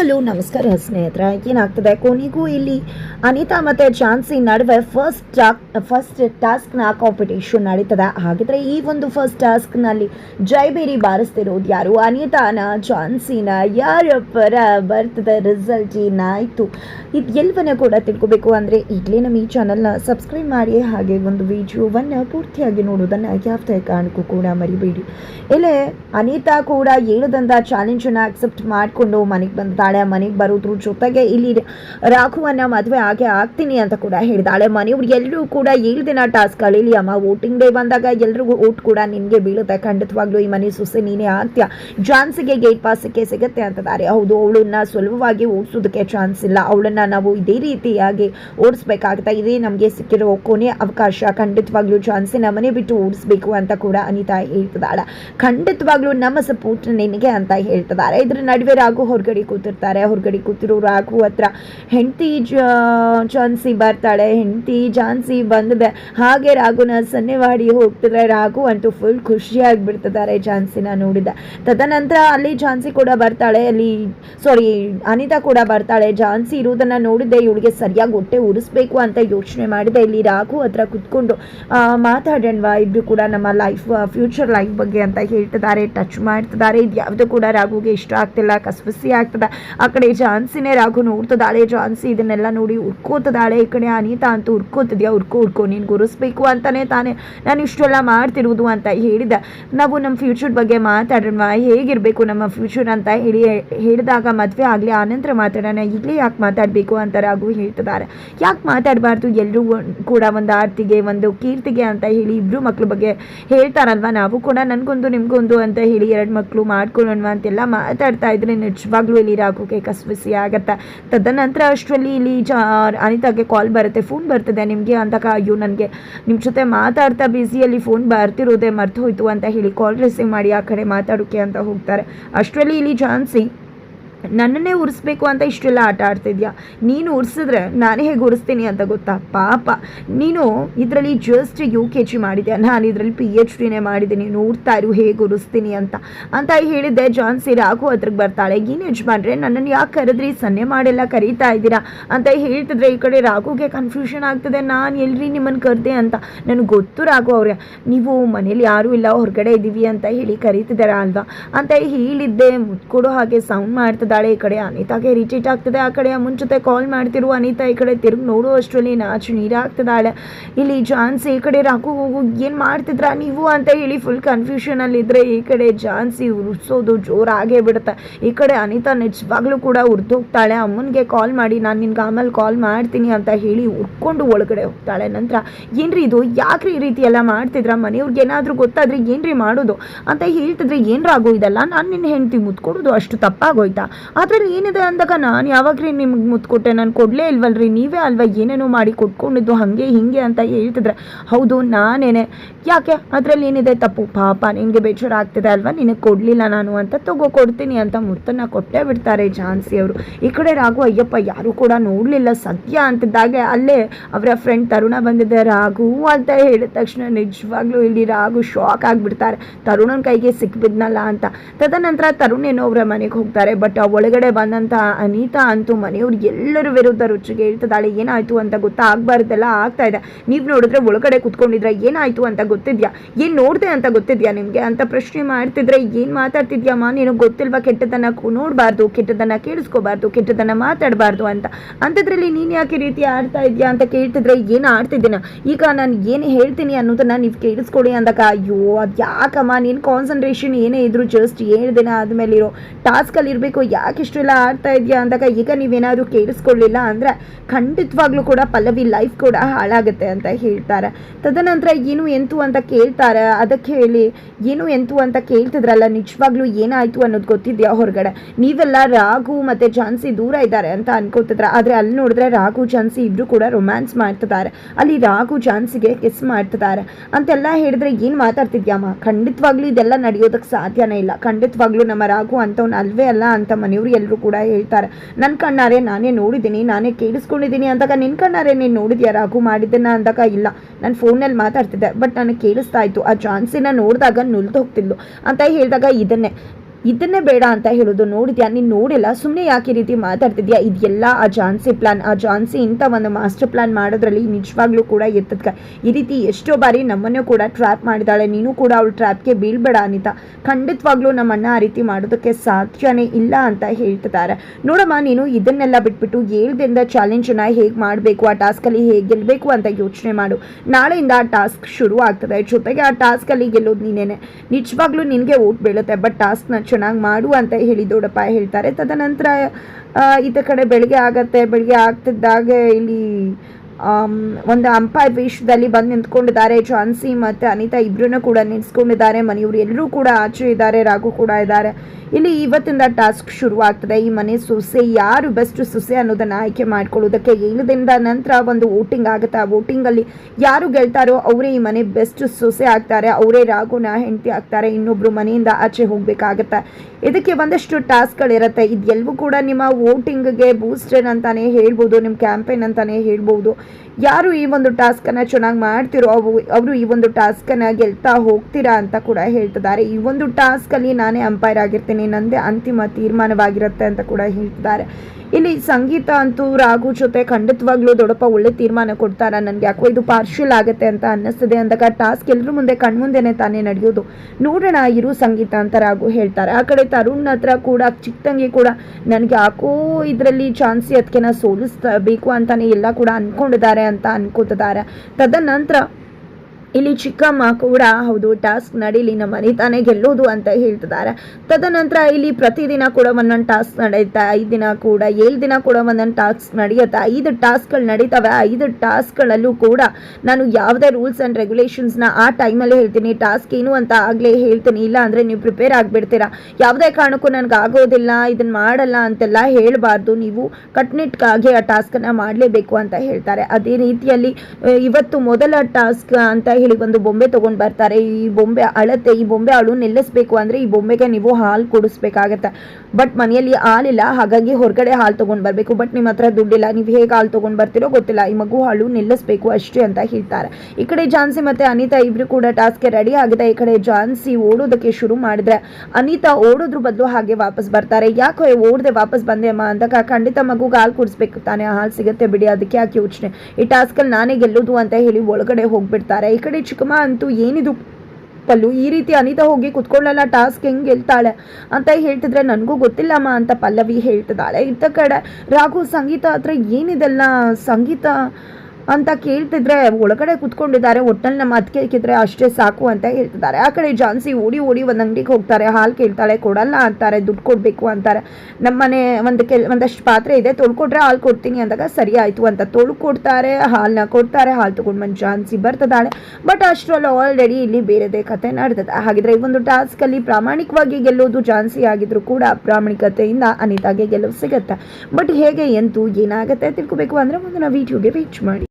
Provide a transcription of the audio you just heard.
Hello, ನಮಸ್ಕಾರ ಸ್ನೇಹಿತರ. ಏನಾಗ್ತದೆ? ಕೊನೆಗೂ ಇಲ್ಲಿ ಅನಿತಾ ಮತ್ತು ಝಾನ್ಸಿ ನಡುವೆ ಫಸ್ಟ್ ಟಾಕ್ ಫಸ್ಟ್ ಟಾಸ್ಕ್ನ ಕಾಂಪಿಟೇಷನ್ ನಡೀತದೆ. ಹಾಗಿದ್ರೆ ಈ ಒಂದು ಫಸ್ಟ್ ಟಾಸ್ಕ್ನಲ್ಲಿ ಜೈಬೇರಿ ಬಾರಿಸ್ತಿರೋದು ಯಾರು? ಅನಿತಾನ, ಝಾನ್ಸಿನ ಯಾರ ಪರ ಬರ್ತದ ರಿಸಲ್ಟ್ ಏನಾಯಿತು? ಇದು ಎಲ್ಲವನ್ನ ಕೂಡ ತಿಳ್ಕೊಬೇಕು ಅಂದರೆ ಈಗಲೇ ನಮ್ಮ ಈ ಚಾನಲ್ನ ಸಬ್ಸ್ಕ್ರೈಬ್ ಮಾಡಿ, ಹಾಗೆ ಒಂದು ವಿಡಿಯೋವನ್ನು ಪೂರ್ತಿಯಾಗಿ ನೋಡೋದನ್ನು ಯಾವುದೇ ಕಾರಣಕ್ಕೂ ಕೂಡ ಮರಿಬೇಡಿ. ಇಲ್ಲೇ ಅನಿತಾ ಕೂಡ ಹೇಳಿದಂಥ ಚಾಲೆಂಜನ್ನು ಅಕ್ಸೆಪ್ಟ್ ಮಾಡಿಕೊಂಡು ಮನೆಗೆ ಬಂದಿದ್ದಾಳೆ ಮನೆಗೆ ಬರೋದ್ರ ಜೊತೆಗೆ ಇಲ್ಲಿ ರಾಘುವನ್ನ ಮದುವೆ ಆಗಿ ಆಗ್ತೀನಿ ಅಂತ ಕೂಡ ಹೇಳಿದಾಳೆ ಮನೆಯವ್ರು ಎಲ್ಲರೂ ಕೂಡ ಏಳು ದಿನ ಟಾಸ್ಕ್ ಕಳೀಲಿ ಅಮ್ಮ ವೋಟಿಂಗ್ ಡೇ ಬಂದಾಗ ಎಲ್ರಿಗೂ ಓಟ್ ಕೂಡ ನಿನಗೆ ಬೀಳುತ್ತೆ. ಖಂಡಿತವಾಗ್ಲೂ ಈ ಮನೆ ಸುಸೆ ನೀನೇ ಆಗ್ತೀಯ? ಜಾನ್ಸಿಗೆ ಗೇಟ್ ಪಾಸಕ್ಕೆ ಸಿಗುತ್ತೆ ಅಂತದಾರೆ ಹೌದು, ಅವಳನ್ನ ಸುಲಭವಾಗಿ ಓಡಿಸೋದಕ್ಕೆ ಚಾನ್ಸ್ ಇಲ್ಲ. ಅವಳನ್ನ ನಾವು ಇದೇ ರೀತಿಯಾಗಿ ಓಡಿಸ್ಬೇಕಾಗ್ತಾ ಇದೇ. ನಮಗೆ ಸಿಕ್ಕಿರೋ ಕೊನೆ ಅವಕಾಶ ಖಂಡಿತವಾಗ್ಲೂ ಜಾನ್ಸಿನ ಮನೆ ಬಿಟ್ಟು ಓಡಿಸ್ಬೇಕು ಅಂತ ಕೂಡ ಅನಿತಾ ಹೇಳ್ತದಾಳ ಖಂಡಿತವಾಗ್ಲೂ ನಮ್ಮ ಸಪೋರ್ಟ್ ನಿನಗೆ ಅಂತ ಹೇಳ್ತದಾರೆ ಇದ್ರ ನಡುವೆ ರಾಘು ಹೊರಗಡೆ ಕೂತಿರ್ತಾರೆ ಹೊರಗಡೆ ಕೂತಿರೋ ರಾಘು ಹತ್ರ. ಹೆಂಡತಿ ಝಾನ್ಸಿ ಬರ್ತಾಳೆ, ಹೆಂಡತಿ ಝಾನ್ಸಿ ಬಂದಿದೆ ಹಾಗೆ ರಾಘುನ ಸನ್ನೆ ಮಾಡಿ ಹೋಗ್ತಿದ್ರೆ ರಾಘು ಅಂತೂ ಫುಲ್ ಖುಷಿಯಾಗಿ ಬಿಡ್ತಿದ್ದಾರೆ ಝಾನ್ಸಿನ ನೋಡಿದ ತದನಂತರ ಅಲ್ಲಿ ಝಾನ್ಸಿ ಕೂಡ ಬರ್ತಾಳೆ, ಅಲ್ಲಿ ಸಾರಿ ಅನಿತಾ ಕೂಡ ಬರ್ತಾಳೆ. ಝಾನ್ಸಿ ಇರುವುದನ್ನ ನೋಡಿದೆ ಇವಳಿಗೆ ಸರಿಯಾಗಿ ಹೊಟ್ಟೆ ಉರಿಸ್ಬೇಕು ಅಂತ ಯೋಚನೆ ಮಾಡಿದೆ. ಇಲ್ಲಿ ರಾಘು ಹತ್ರ ಕುತ್ಕೊಂಡು ಮಾತಾಡೋಣವಾ? ಇಬ್ರು ಕೂಡ ನಮ್ಮ ಲೈಫ್ ಫ್ಯೂಚರ್ ಲೈಫ್ ಬಗ್ಗೆ ಅಂತ ಹೇಳ್ತಿದ್ದಾರೆ ಟಚ್ ಮಾಡ್ತಿದ್ದಾರೆ ಇದು ಯಾವುದು ಕೂಡ ರಾಘುಗೆ ಇಷ್ಟ ಆಗ್ತಿಲ್ಲ ಕಸಬಸಿ ಆಗ್ತದೆ. ಆ ಕಡೆ ಜಾನ್ಸಿನೇ ರಾಘು ನೋಡ್ತದಾಳೆ ಜಾನ್ಸಿ ಇದನ್ನೆಲ್ಲ ನೋಡಿ ಉರ್ಕೋತದಾಳೆ ಈ ಕಡೆ ಅನಿತಾ ಅಂತೂ ಉರ್ಕೋತಿದ್ಯಾ? ಉರ್ಕೋ ಉರ್ಕೋ, ನೀನು ಗುರುಸ್ಬೇಕು ಅಂತಾನೆ ತಾನೇ. ನಾನು ಇಷ್ಟೆಲ್ಲ ಮಾಡ್ತಿರೋದು ಅಂತ ಹೇಳಿದ ನಾವು ನಮ್ಮ ಫ್ಯೂಚರ್ ಬಗ್ಗೆ ಮಾತಾಡೋಣ. ಹೇಗಿರಬೇಕು ನಮ್ಮ ಫ್ಯೂಚರ್ ಅಂತ ಹೇಳಿ ಹೇಳಿದಾಗ ಮದುವೆ ಆಗಲಿ ಆನಂತರ ಮಾತಾಡೋಣ. ಈಗಲೇ ಯಾಕೆ ಮಾತಾಡಬೇಕು ಅಂತ ರಾಘು ಹೇಳ್ತಿದ್ದಾರೆ. ಯಾಕೆ ಮಾತಾಡಬಾರ್ದು? ಎಲ್ಲರೂ ಕೂಡ ಒಂದು ಆರ್ತಿಗೆ, ಒಂದು ಕೀರ್ತಿಗೆ ಅಂತ ಹೇಳಿ ಇಬ್ಬರು ಮಕ್ಳ ಬಗ್ಗೆ ಹೇಳ್ತಾರಲ್ವ? ನಾವು ಕೂಡ ನನಗೊಂದು, ನಿಮ್ಗೊಂದು ಅಂತ ಹೇಳಿ ಎರಡು ಮಕ್ಕಳು ಮಾಡ್ಕೊಳ್ಳೋಣ ಅಂತೆಲ್ಲ ಮಾತಾಡ್ತಾ ಇದ್ರೆ ನಿಜವಾಗ್ಲೂ ಇಲ್ಲಿ ರಾಘುಗೆ ಕಸಬಿಸಿ ಆಗುತ್ತೆ. ತದನಂತರ ಅಷ್ಟರಲ್ಲಿ ಇಲ್ಲಿ ಜಾ, ಅನಿತಾಗೆ ಕಾಲ್ ಬರುತ್ತೆ ಫೋನ್ ಬರ್ತದೆ ನಿಮಗೆ ಅಂತಕ ಅಯ್ಯೋ, ನನಗೆ ನಿಮ್ಮ ಜೊತೆ ಮಾತಾಡ್ತಾ ಬ್ಯುಸಿಯಲ್ಲಿ ಫೋನ್ ಬರ್ತಿರೋದೆ ಮರ್ತು ಹೋಯ್ತು ಅಂತ ಹೇಳಿ ಕಾಲ್ ರಿಸೀವ್ ಮಾಡಿ ಆ ಕಡೆ ಮಾತಾಡೋಕೆ ಅಂತ ಹೋಗ್ತಾರೆ. ಅಷ್ಟರಲ್ಲಿ ಇಲ್ಲಿ ಝಾನ್ಸಿ ನನ್ನನ್ನೇ ಉರಿಸ್ಬೇಕು ಅಂತ ಇಷ್ಟೆಲ್ಲ ಆಟ ಆಡ್ತಿದ್ಯಾ? ನೀನು ಉರಿಸಿದ್ರೆ ನಾನೇ ಹೇಗೆ ಉರಿಸ್ತೀನಿ ಅಂತ ಗೊತ್ತಾ? ಪಾಪ. ನೀನು ಇದರಲ್ಲಿ ಜಸ್ಟ್ ಯು ಕೆ ಜಿ ಮಾಡಿದ್ಯಾ? ನಾನು ಇದರಲ್ಲಿ ಪಿ ಎಚ್ ಡಿನೇ ಮಾಡಿದ್ದೀನಿ. ನೋಡ್ತಾ ಇರು, ಹೇಗೆ ಉರಿಸ್ತೀನಿ ಅಂತ. ಅಂತ ಹೇಳಿದ್ದೆ. ಜಾನ್ಸಿ ರಾಘು ಅದ್ರಿಗೆ ಬರ್ತಾಳೆ. ಏನು ಯಜಮಾನ್ರೆ ನನ್ನನ್ನು ಯಾಕೆ ಕರೆದ್ರಿ? ಸನ್ನೆ ಮಾಡೆಲ್ಲ, ಕರೀತಾ ಇದ್ದೀರಾ? ಅಂತ ಹೇಳ್ತಿದ್ರೆ ಈ ಕಡೆ ರಾಘುಗೆ ಕನ್ಫ್ಯೂಷನ್ ಆಗ್ತದೆ. ನಾನು ಎಲ್ರಿ ನಿಮ್ಮನ್ನು ಕರೆದೆ ಅಂತ. ನನಗೆ ಗೊತ್ತು ರಾಘು ಅವ್ರೆ. ನೀವು ಮನೇಲಿ ಯಾರೂ ಇಲ್ಲ, ಹೊರಗಡೆ ಇದ್ದೀವಿ ಅಂತ ಹೇಳಿ ಕರೀತಿದ್ದಾರಾ ಅಲ್ವಾ? ಅಂತ ಹೇಳಿದ್ದೆ. ಮುತ್ಕೊಡೋ ಹಾಗೆ ಸೌಂಡ್ ಮಾಡ್ತಿದ್ದಾಳೆ ಈ ಕಡೆ ಅನಿತಾಗೆ ರಿಚೀಟ್ ಆಗ್ತದೆ. ಆ ಕಡೆ ಮುಂಚೆ ಕಾಲ್ ಮಾಡ್ತಿರುವ ಅನಿತಾ ಈ ಕಡೆ ತಿರುಗಿ ನೋಡುವಷ್ಟರಲ್ಲಿ ನಾಚು ನೀರಾಗ್ತಿದ್ದಾಳೆ. ಇಲ್ಲಿ ಜಾನ್ಸಿ ಈ ಕಡೆ ರಾಕು ಹೋಗು, ಏನು ಮಾಡ್ತಿದ್ರ ನೀವು ಅಂತ ಹೇಳಿ ಫುಲ್ ಕನ್ಫ್ಯೂಷನಲ್ಲಿದ್ದರೆ ಈ ಕಡೆ ಜಾನ್ಸಿ ಉರ್ಸೋದು ಜೋರಾಗೇ ಬಿಡುತ್ತೆ. ಈ ಕಡೆ ಅನಿತಾ ನಿಜವಾಗ್ಲೂ ಕೂಡ ಉರ್ದೋಗ್ತಾಳೆ. ಅಮ್ಮನಿಗೆ ಕಾಲ್ ಮಾಡಿ, ನಾನು ನಿನ್ಗೆ ಆಮೇಲೆ ಕಾಲ್ ಮಾಡ್ತೀನಿ ಅಂತ ಹೇಳಿ ಉರ್ಕೊಂಡು ಒಳಗಡೆ ಹೋಗ್ತಾಳೆ. ನಂತರ, ಏನ್ರಿ ಇದು? ಯಾಕ್ರಿ ಈ ರೀತಿ ಎಲ್ಲ ಮಾಡ್ತಿದ್ರ? ಮನೆಯವ್ರಿಗೆ ಏನಾದರೂ ಗೊತ್ತಾದ್ರೆ ಏನ್ರಿ ಮಾಡೋದು? ಅಂತ ಹೇಳ್ತಿದ್ರೆ ಏನ್ರಾಗೋ ರಾಗು ಇದೆಲ್ಲ? ನಾನು ನಿನ್ನ ಹೆಂಡತಿ ಮುತ್ಕೊಡೋದು ಅಷ್ಟು ತಪ್ಪಾಗೋಯ್ತಾ? ಅದ್ರಲ್ಲಿ ಏನಿದೆ ಅಂದಾಗ ನಾನು ರೀ ನಿಮ್ಗೆ ಮುತ್ಕೊಟ್ಟೆ ನಾನು ಕೊಡಲೇ ಇಲ್ವಲ್ರಿ. ನೀವೇ ಅಲ್ವಾ ಏನೇನೋ ಮಾಡಿ ಕೊಟ್ಕೊಂಡಿದ್ದು? ಹಾಗೆ ಹಿಂಗೆ ಅಂತ ಹೇಳ್ತಿದ್ರೆ. ಹೌದು, ನಾನೇನೆ. ಯಾಕೆ? ಅದರಲ್ಲಿ ಏನಿದೆ? ತಪ್ಪು. ಪಾಪ, ನಿನಗೆ ಬೇಜಾರು ಆಗ್ತಿದೆ ಅಲ್ವಾ? ನಿನಗೆ ಕೊಡಲಿಲ್ಲ ನಾನು ಅಂತ ತಗೋ, ಕೊಡ್ತೀನಿ ಅಂತ ಮುತ್ತನ್ನು ಕೊಟ್ಟೇ ಬಿಡ್ತಾರೆ ಝಾನ್ಸಿ ಅವರು. ಈ ಕಡೆ ರಾಘು, ಅಯ್ಯಪ್ಪ, ಯಾರು ಕೂಡ ನೋಡಲಿಲ್ಲ. ಸತ್ಯ ಅಂತಿದ್ದಾಗೆ ಅಲ್ಲೇ ಅವರ ಫ್ರೆಂಡ್ ತರುಣ ಬಂದಿದ್ದೆ ರಾಘು ಅಂತ ಹೇಳಿದ ತಕ್ಷಣ ನಿಜವಾಗ್ಲೂ ಇಲ್ಲಿ ರಾಘು ಶಾಕ್ ಆಗಿಬಿಡ್ತಾರೆ. ತರುಣನ ಕೈಗೆ ಸಿಕ್ಬಿದ್ನಲ್ಲ ಅಂತ. ತದನಂತರ ತರುಣ್ ಏನೋ ಅವರ ಮನೆಗೆ ಹೋಗ್ತಾರೆ. ಬಟ್ ಒಳಗಡೆ ಬಂದಂತಹ ಅನಿತಾ ಅಂತೂ ಮನೆಯವ್ರು ಎಲ್ಲರೂ ವಿರುದ್ಧ ರುಚಿಗೆ ಹೇಳ್ತದಾಳೆ ಏನಾಯ್ತು ಅಂತ ಗೊತ್ತಾಗಬಾರ್ದೆಲ್ಲ ಆಗ್ತಾ ಇದೆ. ನೀವು ನೋಡಿದ್ರೆ ಒಳಗಡೆ ಕುತ್ಕೊಂಡಿದ್ರೆ, ಏನಾಯ್ತು ಅಂತ ಗೊತ್ತಿದ್ಯಾ? ಏನು ನೋಡಿದೆ ಅಂತ ಗೊತ್ತಿದ್ಯಾ ನಿಮಗೆ? ಅಂತ ಪ್ರಶ್ನೆ ಮಾಡ್ತಿದ್ರೆ ಏನು ಮಾತಾಡ್ತಿದ್ಯಮ್ಮ ನೀನು ಗೊತ್ತಿಲ್ವಾ ಕೆಟ್ಟದನ್ನ ನೋಡಬಾರ್ದು ಕೆಟ್ಟದನ್ನ ಕೇಳಿಸ್ಕೋಬಾರ್ದು ಕೆಟ್ಟದನ್ನ ಮಾತಾಡಬಾರ್ದು ಅಂತ. ಅಂಥದ್ರಲ್ಲಿ ನೀನು ಯಾಕೆ ರೀತಿ ಆಡ್ತಾ ಇದೆಯಾ ಅಂತ ಕೇಳ್ತಿದ್ರೆ ಏನು ಆಡ್ತಿದ್ದೀನ? ಈಗ ನಾನು ಏನು ಹೇಳ್ತೀನಿ ಅನ್ನೋದನ್ನ ನೀವು ಕೇಳಿಸ್ಕೊಡಿ ಅಂದಾಗ, ಅಯ್ಯೋ ಅದು ಯಾಕಮ್ಮ ನೀನು ಕಾನ್ಸಂಟ್ರೇಷನ್ ಏನೇ ಇದ್ರು ಜಸ್ಟ್ ಏಳು ದಿನ ಆದಮೇಲೆ ಇರೋ ಟಾಸ್ಕಲ್ಲಿ ಇರಬೇಕು ಯಾಕೆ ಇಷ್ಟೆಲ್ಲ ಆಡ್ತಾ ಇದೆಯಾ ಅಂದಾಗ ಈಗ ನೀವೇನಾದರೂ ಕೇಳಿಸ್ಕೊಳ್ಳಿಲ್ಲ ಅಂದರೆ ಖಂಡಿತವಾಗ್ಲೂ ಕೂಡ ಪಲ್ಲವಿ ಲೈಫ್ ಕೂಡ ಹಾಳಾಗುತ್ತೆ ಅಂತ ಹೇಳ್ತಾರೆ. ತದನಂತರ ಏನು ಎಂತು ಅಂತ ಕೇಳ್ತಾರೆ? ಅದಕ್ಕೆ ಹೇಳಿ, ಏನು ಎಂತು ಅಂತ ಕೇಳ್ತಿದ್ರಲ್ಲ, ನಿಜವಾಗ್ಲೂ ಏನಾಯ್ತು ಅನ್ನೋದು ಗೊತ್ತಿದೆಯಾ ಹೊರಗಡೆ? ನೀವೆಲ್ಲ ರಾಘು ಮತ್ತು ಝಾನ್ಸಿ ದೂರ ಇದ್ದಾರೆ ಅಂತ ಅನ್ಕೋತಿದ್ರ. ಆದರೆ ಅಲ್ಲಿ ನೋಡಿದ್ರೆ ರಾಘು ಝಾನ್ಸಿ ಇಬ್ಬರು ಕೂಡ ರೊಮ್ಯಾನ್ಸ್ ಮಾಡ್ತಿದ್ದಾರೆ. ಅಲ್ಲಿ ರಾಘು ಝಾನ್ಸಿಗೆ ಕಿಸ್ ಮಾಡ್ತಿದ್ದಾರೆ. ಅಂತೆಲ್ಲ ಹೇಳಿದ್ರೆ ಏನು ಮಾತಾಡ್ತಿದ್ಯಾಮ್ಮ ಖಂಡಿತವಾಗ್ಲೂ ಇದೆಲ್ಲ ನಡೆಯೋದಕ್ಕೆ ಸಾಧ್ಯನೇ ಇಲ್ಲ. ಖಂಡಿತವಾಗ್ಲೂ ನಮ್ಮ ರಾಘು ಅಂತವ್ನು ಅಲ್ವೇ ಅಲ್ಲ ಅಂತ ಮನೆಯವರು ಎಲ್ಲರೂ ಕೂಡ ಹೇಳ್ತಾರೆ ನನ್ನ ಕಣ್ಣಾರೆ ನಾನೇ ನೋಡಿದ್ದೀನಿ, ನಾನೇ ಕೇಳಿಸ್ಕೊಂಡಿದ್ದೀನಿ ಅಂದಾಗ ನಿನ್ನ ಕಣ್ಣಾರೆ ನೀನು ನೋಡಿದ್ಯಾ ರಾಘು ಮಾಡಿದ್ದನ್ನ ಅಂದಾಗ ಇಲ್ಲ, ನಾನು ಫೋನಲ್ಲಿ ಮಾತಾಡ್ತಿದ್ದೆ, ಬಟ್ ನನಗೆ ಕೇಳಿಸ್ತಾ ಇತ್ತು, ಆ ಚಾನ್ಸಿನ ನೋಡಿದಾಗ ನುಲ್ದು ಹೋಗ್ತಿದ್ಲು ಅಂತ ಹೇಳಿದಾಗ ಇದನ್ನೇ. ಇದನ್ನೇ ಬೇಡ ಅಂತ ಹೇಳೋದು ನೋಡಿದ್ಯಾ? ನೀನು ನೋಡಿಲ್ಲ? ಸುಮ್ಮನೆ ಯಾಕೆ ರೀತಿ ಮಾತಾಡ್ತಿದ್ಯಾ? ಇದೆಲ್ಲ ಆ ಜಾನ್ಸಿ ಪ್ಲಾನ್ ಆ ಜಾನ್ಸಿ ಇಂಥ ಒಂದು ಮಾಸ್ಟರ್ ಪ್ಲಾನ್ ಮಾಡೋದ್ರಲ್ಲಿ ನಿಜವಾಗ್ಲೂ ಕೂಡ ಎತ್ತದ್ಕ. ಈ ರೀತಿ ಎಷ್ಟೋ ಬಾರಿ ನಮ್ಮನ್ನು ಕೂಡ ಟ್ರ್ಯಾಪ್ ಮಾಡಿದಾಳೆ. ನೀನು ಕೂಡ ಅವಳು ಟ್ರ್ಯಾಪ್ಗೆ ಬೀಳ್ಬೇಡ ಅನಿತ. ಖಂಡಿತವಾಗ್ಲೂ ನಮ್ಮ ಆ ರೀತಿ ಮಾಡೋದಕ್ಕೆ ಸಾಧ್ಯನೇ ಇಲ್ಲ ಅಂತ ಹೇಳ್ತಿದ್ದಾರೆ. ನೋಡಮ್ಮ, ನೀನು ಇದನ್ನೆಲ್ಲ ಬಿಟ್ಬಿಟ್ಟು ಏಳ್ದಿಂದ ಚಾಲೆಂಜನ್ನು ಹೇಗೆ ಮಾಡಬೇಕು? ಆ ಟಾಸ್ಕಲ್ಲಿ ಹೇಗೆ ಗೆಲ್ಲಬೇಕು ಅಂತ ಯೋಚನೆ ಮಾಡು. ನಾಳೆಯಿಂದ ಆ ಟಾಸ್ಕ್ ಶುರು ಆಗ್ತದೆ ಜೊತೆಗೆ ಆ ಟಾಸ್ಕಲ್ಲಿ ಗೆಲ್ಲೋದು ನೀನೇನೆ. ನಿಜವಾಗ್ಲೂ ನಿನಗೆ ಓಟ್ ಬೀಳುತ್ತೆ ಬಟ್ ಟಾಸ್ಕ್ನ ಚೆನ್ನಾಗಿ ಮಾಡು ಅಂತ ಹೇಳಿ ದೊಡ್ಡಪ್ಪ ಹೇಳ್ತಾರೆ. ತದನಂತರ ಈತ ಕಡೆ ಬೆಳಗ್ಗೆ ಆಗತ್ತೆ. ಬೆಳಗ್ಗೆ ಆಗ್ತಿದ್ದಾಗ ಇಲ್ಲಿ ಒಂದು ಅಂಪೈರ್ ವೇಷದಲ್ಲಿ ಬಂದು ನಿಂತ್ಕೊಂಡಿದ್ದಾರೆ. ಝಾನ್ಸಿ ಮತ್ತು ಅನಿತಾ ಇಬ್ಬರನ್ನ ಕೂಡ ನಿಲ್ಸ್ಕೊಂಡಿದ್ದಾರೆ. ಮನೆಯವರು ಎಲ್ಲರೂ ಕೂಡ ಆಚೆ ಇದ್ದಾರೆ. ರಾಘು ಕೂಡ ಇದ್ದಾರೆ. ಇಲ್ಲಿ ಇವತ್ತಿಂದ ಟಾಸ್ಕ್ ಶುರುವಾಗ್ತದೆ. ಈ ಮನೆ ಸೊಸೆ ಯಾರು ಬೆಸ್ಟ್ ಸೊಸೆ ಅನ್ನೋದನ್ನು ಆಯ್ಕೆ ಮಾಡ್ಕೊಳ್ಳೋದಕ್ಕೆ ಏಳು ದಿನದ ನಂತರ ಒಂದು ವೋಟಿಂಗ್ ಆಗುತ್ತೆ. ಆ ವೋಟಿಂಗಲ್ಲಿ ಯಾರು ಗೆಲ್ತಾರೋ ಅವರೇ ಈ ಮನೆ ಬೆಸ್ಟ್ ಸೊಸೆ ಆಗ್ತಾರೆ. ಅವರೇ ರಾಘುನ ಹೆಂಡತಿ ಆಗ್ತಾರೆ. ಇನ್ನೊಬ್ಬರು ಮನೆಯಿಂದ ಆಚೆ ಹೋಗಬೇಕಾಗತ್ತೆ. ಇದಕ್ಕೆ ಒಂದಷ್ಟು ಟಾಸ್ಕ್ಗಳಿರುತ್ತೆ. ಇದೆಲ್ಲವೂ ಕೂಡ ನಿಮ್ಮ ವೋಟಿಂಗ್ಗೆ ಬೂಸ್ಟರ್ ಅಂತಲೇ ಹೇಳ್ಬೋದು, ನಿಮ್ಮ ಕ್ಯಾಂಪೇನ್ ಅಂತಲೇ ಹೇಳ್ಬೋದು. ಯಾರು ಈ ಒಂದು ಟಾಸ್ಕನ್ನು ಚೆನ್ನಾಗಿ ಮಾಡ್ತಿರೋ, ಅವು ಅವರು ಈ ಒಂದು ಟಾಸ್ಕನ್ನು ಗೆಲ್ತಾ ಹೋಗ್ತೀರಾ ಅಂತ ಕೂಡ ಹೇಳ್ತಿದ್ದಾರೆ. ಈ ಒಂದು ಟಾಸ್ಕಲ್ಲಿ ನಾನೇ ಅಂಪೈರ್ ಆಗಿರ್ತೀನಿ, ನಂದೇ ಅಂತಿಮ ತೀರ್ಮಾನವಾಗಿರುತ್ತೆ ಅಂತ ಕೂಡ ಹೇಳ್ತಿದ್ದಾರೆ. ಇಲ್ಲಿ ಸಂಗೀತ ಅಂತೂ ರಾಘು ಜೊತೆ ಖಂಡಿತವಾಗ್ಲೂ ದೊಡ್ಡಪ್ಪ ಒಳ್ಳೆ ತೀರ್ಮಾನ ಕೊಡ್ತಾರ. ನನಗೆ ಯಾಕೋ ಇದು ಪಾರ್ಶಿಯಲ್ ಆಗುತ್ತೆ ಅಂತ ಅನ್ನಿಸ್ತದೆ. ಅಂದಾಗ ಟಾಸ್ಕ್ ಎಲ್ಲರೂ ಮುಂದೆ ಕಣ್ಮುಂದೆನೆ ತಾನೇ ನಡೆಯೋದು. ನೋಡೋಣ, ಇರು ಸಂಗೀತ ಅಂತ ರಾಘು ಹೇಳ್ತಾರೆ. ಆ ಕಡೆ ತರುಣ್ ಹತ್ರ ಕೂಡ ಚಿಕ್ಕ ತಂಗಿ ಕೂಡ ನನಗೆ ಯಾಕೋ ಇದರಲ್ಲಿ ಚಾನ್ಸಿ ಅದಕ್ಕೆ ನಾ ಸೋಲಿಸ್ಬೇಕು ಅಂತಾನೆ ಎಲ್ಲ ಕೂಡ ಅನ್ಕೊಂಡಿದ್ದಾರೆ ಅಂತ ಅನ್ಕೋತಿದ್ದಾರೆ. ತದನಂತರ ಇಲ್ಲಿ ಚಿಕ್ಕಮ್ಮ ಕೂಡ, ಹೌದು, ಟಾಸ್ಕ್ ನಡೀಲಿ, ನಮ್ಮ ಮನೆತಾನೆ ಗೆಲ್ಲೋದು ಅಂತ ಹೇಳ್ತಿದ್ದಾರೆ. ತದನಂತರ ಇಲ್ಲಿ ಪ್ರತಿದಿನ ಕೂಡ ಒಂದೊಂದು ಟಾಸ್ಕ್ ನಡೆಯುತ್ತೆ ಐದು ದಿನ ಕೂಡ, ಏಳು ದಿನ ಕೂಡ ಒಂದೊಂದು ಟಾಸ್ಕ್ ನಡೆಯುತ್ತೆ, ಐದು ಟಾಸ್ಕ್ಗಳು ನಡೀತವೆ. ಐದು ಟಾಸ್ಕ್ಗಳಲ್ಲೂ ಕೂಡ ನಾನು ಯಾವುದೇ ರೂಲ್ಸ್ ಆ್ಯಂಡ್ ರೆಗ್ಯುಲೇಷನ್ಸ್ನ ಆ ಟೈಮಲ್ಲಿ ಹೇಳ್ತೀನಿ. ಟಾಸ್ಕ್ ಏನು ಅಂತ ಆಗಲೇ ಹೇಳ್ತೀನಿ. ಇಲ್ಲ ಅಂದರೆ ನೀವು ಪ್ರಿಪೇರ್ ಆಗಿಬಿಡ್ತೀರಾ. ಯಾವುದೇ ಕಾರಣಕ್ಕೂ ನನಗೆ ಆಗೋದಿಲ್ಲ ಇದನ್ನು ಮಾಡಲ್ಲ ಅಂತೆಲ್ಲ ಹೇಳಬಾರ್ದು. ನೀವು ಕಟ್ನಿಟ್ಟಾಗಿ ಆ ಟಾಸ್ಕನ್ನು ಮಾಡಲೇಬೇಕು ಅಂತ ಹೇಳ್ತಾರೆ. ಅದೇ ರೀತಿಯಲ್ಲಿ, ಇವತ್ತು ಮೊದಲ ಟಾಸ್ಕ್ ಅಂತ ಹೇಳಿ ಒಂದು ಬೊಂಬೆ ತೊಗೊಂಡು ಬರ್ತಾರೆ. ಈ ಬೊಂಬೆ ಅಳತೆ, ಈ ಬೊಂಬೆ ಅಳು ನಿಲ್ಲಿಸ್ಬೇಕು ಅಂದರೆ ಈ ಬೊಂಬೆಗೆ ನೀವು ಹಾಲು ಕುಡಿಸ್ಬೇಕಾಗತ್ತೆ. ಬಟ್ ಮನೆಯಲ್ಲಿ ಹಾಲಿಲ್ಲ, ಹಾಗಾಗಿ ಹೊರಗಡೆ ಹಾಲು ತೊಗೊಂಡು ಬರಬೇಕು. ಬಟ್ ನಿಮ್ಮ ಹತ್ರ ದುಡ್ಡಿಲ್ಲ, ನೀವು ಹೇಗೆ ಹಾಲು ತೊಗೊಂಡು ಬರ್ತೀರೋ ಗೊತ್ತಿಲ್ಲ. ಈ ಮಗು ಹಾಲು ನಿಲ್ಲಿಸ್ಬೇಕು ಅಷ್ಟೇ ಅಂತ ಹೇಳ್ತಾರೆ. ಈ ಕಡೆ ಜಾನ್ಸಿ ಮತ್ತು ಅನಿತಾ ಇಬ್ರು ಕೂಡ ಟಾಸ್ಕ್ಗೆ ರೆಡಿ ಆಗಿದೆ ಈ ಕಡೆ ಜಾನ್ಸಿ ಓಡೋದಕ್ಕೆ ಶುರು ಮಾಡಿದ್ರೆ ಅನಿತಾ ಓಡೋದ್ರ ಬದಲು ಹಾಗೆ ವಾಪಸ್ ಬರ್ತಾರೆ. ಯಾಕೋ ಓಡದೆ ವಾಪಸ್ ಬಂದೆ ಅಮ್ಮ ಅಂದಾಗ ಖಂಡಿತ ಮಗುಗೆ ಹಾಲು ಕುಡಿಸ್ಬೇಕು ತಾನೆ. ಹಾಲು ಸಿಗುತ್ತೆ ಬಿಡಿ, ಅದಕ್ಕೆ ಯಾಕೆ ಯೋಚನೆ? ಈ ಟಾಸ್ಕಲ್ಲಿ ನಾನೇ ಗೆಲ್ಲೋದು ಅಂತ ಹೇಳಿ ಒಳಗಡೆ ಹೋಗ್ಬಿಡ್ತಾರೆ. ಈ ಚಿಕ್ಕಮ್ಮ ಅಂತೂ ಏನಿದು? ಪಲ್ಲು ಈ ರೀತಿ ಅನಿತಾ ಹೋಗಿ ಕುತ್ಕೊಳ್ಳಲ್ಲ, ಟಾಸ್ಕ್ ಹೆಂಗೆ ಗೆಲ್ತಾಳೆ ಅಂತ ಹೇಳ್ತಿದ್ರೆ ನನಗೂ ಗೊತ್ತಿಲ್ಲಮ್ಮ ಅಂತ ಪಲ್ಲವಿ ಹೇಳ್ತಿದ್ದಾಳೆ. ಇತ್ತ ಕಡೆ ರಾಘು ಸಂಗೀತ ಹತ್ರ ಏನಿದೆಲ್ಲ? ಸಂಗೀತ ಅಂತ ಕೇಳ್ತಿದ್ರೆ ಒಳಗಡೆ ಕುತ್ಕೊಂಡಿದ್ದಾರೆ. ಒಟ್ಟಲ್ಲಿ ನಮ್ಮ ಅದಕ್ಕೆ ಕೇಳ್ಕಿದ್ರೆ ಅಷ್ಟೇ ಸಾಕು ಅಂತ ಹೇಳ್ತಿದ್ದಾರೆ. ಆ ಕಡೆ ಜಾನ್ಸಿ ಓಡಿ ಓಡಿ ಒಂದು ಅಂಗಡಿಗೆ ಹೋಗ್ತಾರೆ. ಹಾಲು ಕೇಳ್ತಾಳೆ, ಕೊಡಲ್ಲ ಅಂತಾರೆ, ದುಡ್ಡು ಕೊಡಬೇಕು ಅಂತಾರೆ. ನಮ್ಮನೆ ಒಂದು ಕೆಲ್, ಒಂದಷ್ಟು ಪಾತ್ರೆ ಇದೆ. ತೊಳ್ಕೊಟ್ರೆ ಹಾಲು ಕೊಡ್ತೀನಿ ಅಂದಾಗ ಸರಿ ಆಯಿತು ಅಂತ ತೊಳ್ಕೊಡ್ತಾರೆ. ಹಾಲನ್ನ ಕೊಡ್ತಾರೆ. ಹಾಲು ತೊಗೊಂಡು ಬಂದು ಜಾನ್ಸಿ ಬರ್ತದಾಳೆ ಬಟ್ ಅಷ್ಟರಲ್ಲಿ ಆಲ್ರೆಡಿ ಇಲ್ಲಿ ಬೇರೆದೇ ಕತೆ ನಡೆದಿದೆ. ಹಾಗಿದ್ರೆ ಈ ಒಂದು ಟಾಸ್ಕಲ್ಲಿ ಪ್ರಾಮಾಣಿಕವಾಗಿ ಗೆಲ್ಲೋದು ಜಾನ್ಸಿ ಆಗಿದ್ರು ಕೂಡ ಪ್ರಾಮಾಣಿಕತೆಯಿಂದ ಅನಿತಾಗೆ ಗೆಲುವು ಸಿಗುತ್ತೆ. ಬಟ್ ಹೇಗೆ, ಎಂತೂ, ಏನಾಗುತ್ತೆ ತಿಳ್ಕೊಬೇಕು ಅಂದರೆ ಮುಂದಿನ ವೀಡಿಯೋಗೆ ವೇಟ್ ಮಾಡಿ.